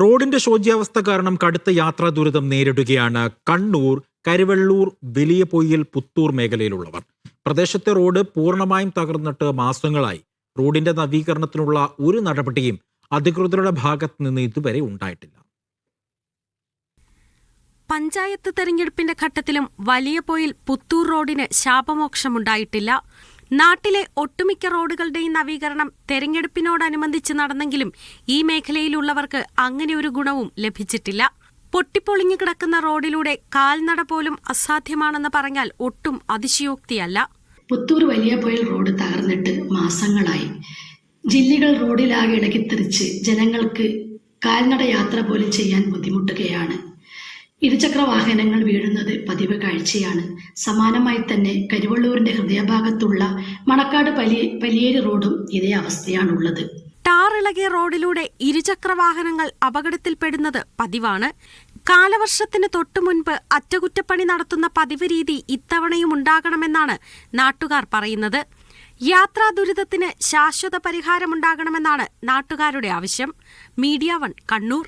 റോഡിന്റെ ശോച്യാവസ്ഥ കാരണം കടുത്ത യാത്രാ ദുരിതം നേരിടുകയാണ് കണ്ണൂർ കരുവള്ളൂർ വലിയ പൊയ്യിൽ പുത്തൂർ മേഖലയിലുള്ളവർ. പ്രദേശത്തെ റോഡ് പൂർണമായും തകർന്നിട്ട് മാസങ്ങളായി. റോഡിന്റെ നവീകരണത്തിനുള്ള ഒരു നടപടിയും അധികൃതരുടെ ഭാഗത്ത് നിന്ന് ഇതുവരെ ഉണ്ടായിട്ടില്ല. പഞ്ചായത്ത് തെരഞ്ഞെടുപ്പിന്റെ ഘട്ടത്തിലും വലിയ പൊയിൽ പുത്തൂർ റോഡിന് ശാപമോക്ഷമുണ്ടായിട്ടില്ല. നാട്ടിലെ ഒട്ടുമിക്ക റോഡുകളുടെയും നവീകരണം തെരഞ്ഞെടുപ്പിനോടനുബന്ധിച്ച് നടന്നെങ്കിലും ഈ മേഖലയിലുള്ളവർക്ക് അങ്ങനെ ഒരു ഗുണവും ലഭിച്ചിട്ടില്ല. പൊട്ടിപ്പൊളിഞ്ഞു കിടക്കുന്ന റോഡിലൂടെ കാൽനട പോലും അസാധ്യമാണെന്ന് പറഞ്ഞാൽ ഒട്ടും അതിശയോക്തിയല്ല. പുത്തൂർ വലിയ പോയൽ റോഡ് തകർന്നിട്ട് മാസങ്ങളായി. ജില്ലകൾ റോഡിലാകെ ഇളകിത്തെറിച്ച് ജനങ്ങൾക്ക് കാൽനട യാത്ര പോലും ചെയ്യാൻ ബുദ്ധിമുട്ടുകയാണ്. ഇരുചക്ര വാഹനങ്ങൾ വീഴുന്നത് പതിവ് കാഴ്ചയാണ്. സമാനമായി തന്നെ കരുവള്ളൂരിന്റെ ഹൃദയഭാഗത്തുള്ള മണക്കാട് പലി പലിയേരി റോഡും ഇതേ അവസ്ഥയാണുള്ളത്. ടാറിളകിയ റോഡിലൂടെ ഇരുചക്ര വാഹനങ്ങൾ അപകടത്തിൽപ്പെടുന്നത് പതിവാണ്. കാലവർഷത്തിന് തൊട്ടു മുൻപ് അറ്റകുറ്റപ്പണി നടത്തുന്ന പതിവ് രീതി ഇത്തവണയും ഉണ്ടാകണമെന്നാണ് നാട്ടുകാർ പറയുന്നത്. യാത്രാ ദുരിതത്തിന് ശാശ്വത പരിഹാരമുണ്ടാകണമെന്നാണ് നാട്ടുകാരുടെ ആവശ്യം. Media one Kannur.